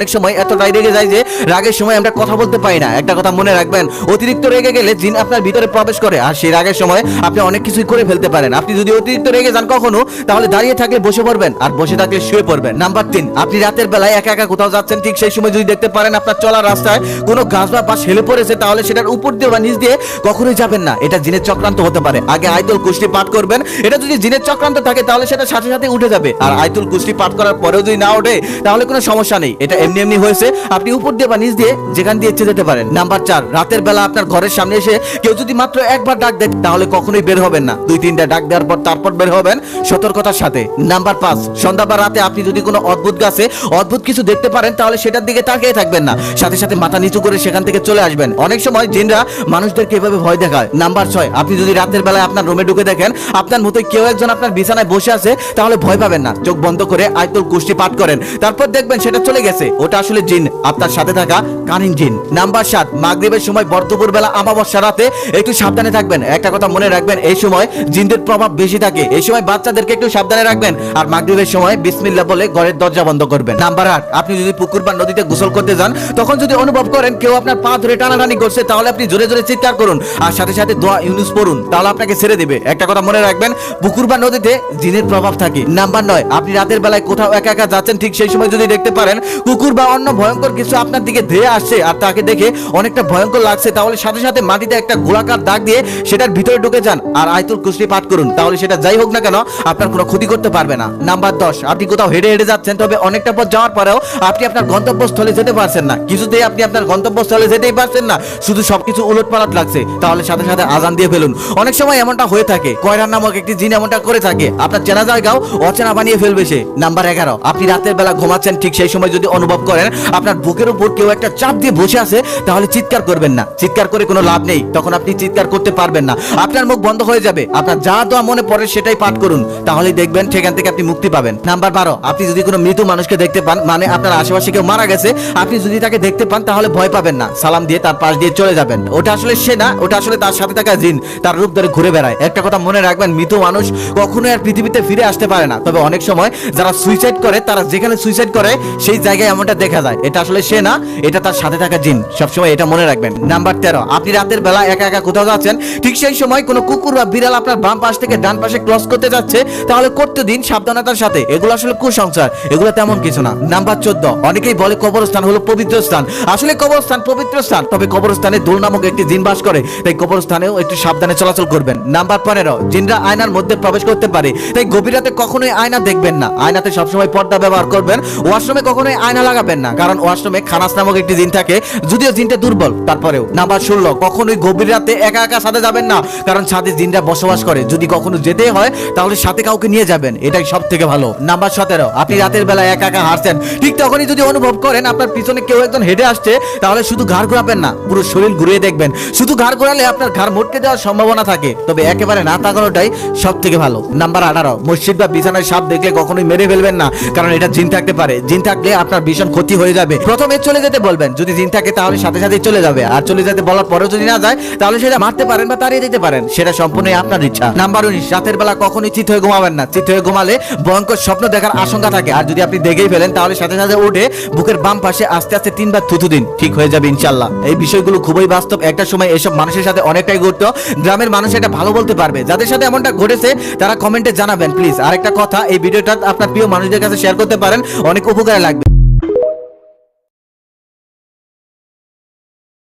অনেক সময় এতটাই রেগে যায় যে রাগের সময় আমরা কথা বলতে পারি না। একটা কথা মনে রাখবেন, অতিরিক্ত রেগে গেলে জিন আপনার ভিতরে প্রবেশ করে আর সেই রাগের সময় আপনি অনেক কিছুই করে ফেলতে পারেন। আপনি যদি অতিরিক্ত রেগে যান কখনো, তাহলে দাঁড়িয়ে থাকলে বসে পড়বেন আর বসে থাকলে শুয়ে পড়বেন। নাম্বার তিন, আপনি রাতের বেলায় একা একা কোথাও যাচ্ছেন, ঠিক সেই সময় যদি দেখতে পারেন আপনার চলার রাস্তায় কোনো গাছ বা বাস হেলে পড়েছে, তাহলে সেটার উপর দিয়ে বা নিচ দিয়ে কখনোই যাবেন না। এটা জিনের চক্রান্ত হতে পারে। আগে আয়তুল কুষ্টি পাঠ করবেন, এটা যদি জিনের চক্রান্ত থাকে, তাহলে সেটা সাথে সাথে উঠে যাবে। আর আয়তুল কুষ্টি পাঠ করার পরেও যদি না ওঠে, তাহলে কোনো সমস্যা নেই। এটা এমনি এমনি হয়েছে, আপনি উপর দিয়ে বা নিচ দিয়ে যেখান দিয়ে ইচ্ছে যেতে পারেন। নাম্বার চার, রাতের বেলা আপনার ঘরের সামনে এসে কেউ যদি মাত্র একবার ডাক দেয়, তাহলে কখনোই বের হবেন না। দুই তিনটা ডাক দেওয়ার পর তারপর বের হবেন সতর্কতার সাথে। নাম্বার পাঁচ, সন্ধ্যা বা রাতে আপনি যদি কোনো অদ্ভুত গাছে অদ্ভুত কিছু দেখতে পারেন, তাহলে সেটার দিকে তাকিয়ে থাকবেন না। সাথে সাথে মাথা নিচু করে সেখান থেকে চলে আসবেন। অনেক সময় জিনরা মানুষদেরকে এভাবে ভয় দেখায়। নাম্বার ছয়, আপনি যদি রাতের বেলায় আপনার রুমে ঢুকে দেখেন, আপনার মতোই কেউ একজন আপনার বিছানায় বসে আছে, তাহলে ভয় পাবেন না। চোখ বন্ধ করে আয়তুল কুষ্টি পাঠ করেন। তারপর দেখবেন সেটা চলে গেছে। ওটা আসলে জিন আপনার সাথে থাকা কানিন জিন। নাম্বার সাত, মাগরিবের সময় বর্তপুর বেলা আমাবস্যা রাতে একটু সাবধানে থাকবেন। একটা কথা মনে রাখবেন, এই সময় জিনদের প্রভাব বেশি থাকে। এই সময় বাচ্চাদেরকে একটু সাবধানে রাখবেন, আর মাগরিবের সময় বিসমিল্লাহ বলে ঘরের দরজা বন্ধ করবেন। নাম্বার আট, আপনি যদি পুকুর বা নদীতে গোসল করতে যান, তখন যদি অনুভব করেন কেউ আপনার পা ধরে টানাটানি করছে, তাহলে আপনি জোরে জোরে চিৎকার করুন। আর সাথে সাথে দোয়া ইউনুস পড়ুন, তাহলে আপনাকে ছেড়ে দেবে। একটা কথা মনে রাখবেন, পুকুর বা নদীতে জিনের প্রভাব থাকে। নাম্বার নয়, আপনি রাতের বেলায় কোথাও একা একা যাচ্ছেন, ঠিক সেই সময় যদি দেখতে পারেন কুকুর বা অন্য ভয়ঙ্কর কিছু আপনার দিকে ধেয়ে আসছে আর তাকে দেখে অনেকটা ভয়ঙ্কর লাগছে, তাহলে সাথে সাথে মাটিতে একটা গোলাকার দাগ দিয়ে সেটার ভিতরে ঢুকে যান আর আয়তুল কুশলি পাঠ করুন, তাহলে সেটা যাই হোক না কেন, আপনার কোনো ক্ষতি করতে পারবে না। নাম্বার দশ, আপনি কোথাও হেঁটে হেঁটে যাচ্ছেন, তবে অনেকটা পথ যাওয়ার পরেও আপনি আপনার গন্তব্যস্থলে যেতে পারছেন না। কিছুতেই আপনি আপনার গন্তব্যস্থলে যেতেই পারছেন না, শুধু সবকিছু উলট পালট লাগছে, তাহলে সাথে সাথে আজান দিয়ে ফেলুন। অনেক সময় এমনটা হয়ে থাকে কয়রার নামক একটি জিন এমনটা করে থাকে, আপনার চেনা জায়গাও অচেনা বানিয়ে ফেলবে সে। নাম্বার এগারো, আপনি রাতের বেলা ঘুমাচ্ছেন, ঠিক সেই সময় যদি অনুভব করেন, আপনার বুকের উপর কেউ একটা চাপ দিয়ে বসে আছে, তাহলে চিৎকার করবেন না। চিৎকার করে কোনো লাভ নেই, তখন আপনি চিৎকার করতে পারবেন না। আপনার মুখ বন্ধ হয়ে যাবে, আপনার যা দোয়া মনে পড়ে সেটাই পাঠ করুন। তাহলেই দেখবেন সেখান থেকে আপনি মুক্তি পাবেন। নাম্বার বারো, আপনি যদি কোনো মৃত মানুষকে দেখতে পান মানে আপনার আশেপাশে কেউ মারা গেছে, আপনি যদি তাকে দেখতে পান, তাহলে ভয় পাবেন না। সালাম দিয়ে তার পাশ দিয়ে চলে যাবেন। ওটা আসলে সে না, ওটা আসলে তার সাথে থাকা জিন। তার রূপ ধরে ঘুরে বেড়ায়। একটা কথা মনে রাখবেন, মৃত মানুষ কখনো আর পৃথিবীতে ফিরে আসতে পারে না। তবে অনেক সময় যারা সুইসাইড করে, তারা যেখানে সুইসাইড করে, সেই জায়গায় এমনটা দেখা যায়। এটা আসলে সে না, এটা তার সাথে থাকা জিন। সবসময় এটা মনে রাখবেন। নাম্বার তেরো, আপনি রাতের বেলা একা একা কোথাও যাচ্ছেন, ঠিক সেই সময় কোনো কুকুর বা বিড়াল আপনার বাম পাশ থেকে ডান পাশে ক্রস করতে যাচ্ছে, তাহলে করতে দিন সাবধানতার সাথে। এগুলো আসলে কুসংস্কার, এগুলো তেমন কিছু না। নাম্বার চোদ্দ, অনেকেই বলে কবরস্থান হলো পবিত্র স্থান। আসলে কবরস্থান পবিত্র স্থান, তবে কবরস্থানে দোল নামক একটি জিন বাস করে, তাই কবরস্থানেও একটু সাবধানে চলাচল করবেন। নাম্বার পনেরো, জিনরা আয়নার মধ্যে প্রবেশ করতে পারে, তাই গভীর রাতে কখনোই আয়না দেখবেন না। আয়নাতে সবসময় পর্দা ব্যবহার করবেন। ওয়াশরুমে কখনোই আয়না লাগাবেন না। কারণ ওয়াশরুমে খানাস নামক একটি জিন থাকে, যদিও জিনটা দুর্বল, তারপরেও। নাম্বার ষোলো, কখনোই গভীর রাতে একা একা সাথে যাবেন না, কারণ সাথে জিনরা বসবাস করে। যদি কখনো যেতে হয়, তাহলে সাথে কাউকে নিয়ে যাবেন, এটাই সব থেকে ভালো। নাম্বার সতেরো, আপনি রাতের বেলা একা একা হারছেন ঠিক তখনই যদি অনুভব করেন, আপনার পিছনে কেউ একজন হেঁটে আসছে, তাহলে শুধু ঘাড় ঘোরাবেন না, পুরো শরীর ঘুরিয়ে দেখবেন। শুধু ঘাড় ঘোরালে আপনার ঘাড় মোটকে যাওয়ার সম্ভাবনা থাকে, তবে একেবারে না তাকানোটাই সব থেকে ভালো। নাম্বার আঠারো, মসজিদ বা বিছানায় সাপ দেখলে কখনোই মেরে ফেলবেন না, কারণ এটা জিন থাকতে পারে। জিন থাকলে আপনার ভীষণ ক্ষতি হয়ে যাবে। প্রথমে চলে যেতে বলবেন, যদি জিন থাকে তাহলে সাথে সাথে চলে যাবে। আর চলে যেতে বলার পরেও যদি না যায়, তাহলে সেটা মারতে পারেন বা তাড়িয়ে দিতে পারেন। সেটা সম্পূর্ণই আপনার ইচ্ছা। নাম্বার উনিশ, রাতের বেলা কখনোই চিত হয়ে ঘুমাবেন না। চিত হয়ে ঘুমালে ভয়ঙ্কর স্বপ্ন দেখার আশঙ্কা থাকে। আর যদি আপনি দেখেই ফেলেন, তাহলে সাথে সাথে উঠে বুকের বাম পাশে আস্তে আস্তে তিনবার থুতু দিন। ঠিক হয়ে যাবে ইনশাল্লাহ এই বিষয়গুলো খুবই বাস্তব। একটা সময় এসব মানুষের সাথে অনেকটাই ঘটতো। গ্রামের মানুষ এটা ভালো বলতে পারবে। যাদের সাথে এমনটা ঘটেছে, তারা কমেন্টে জানাবেন, প্লিজ। আরেকটা কথা, এই ভিডিওটা আপনার প্রিয় মানুষদের কাছে শেয়ার করতে পারেন। অনেক উপকারে লাগবে।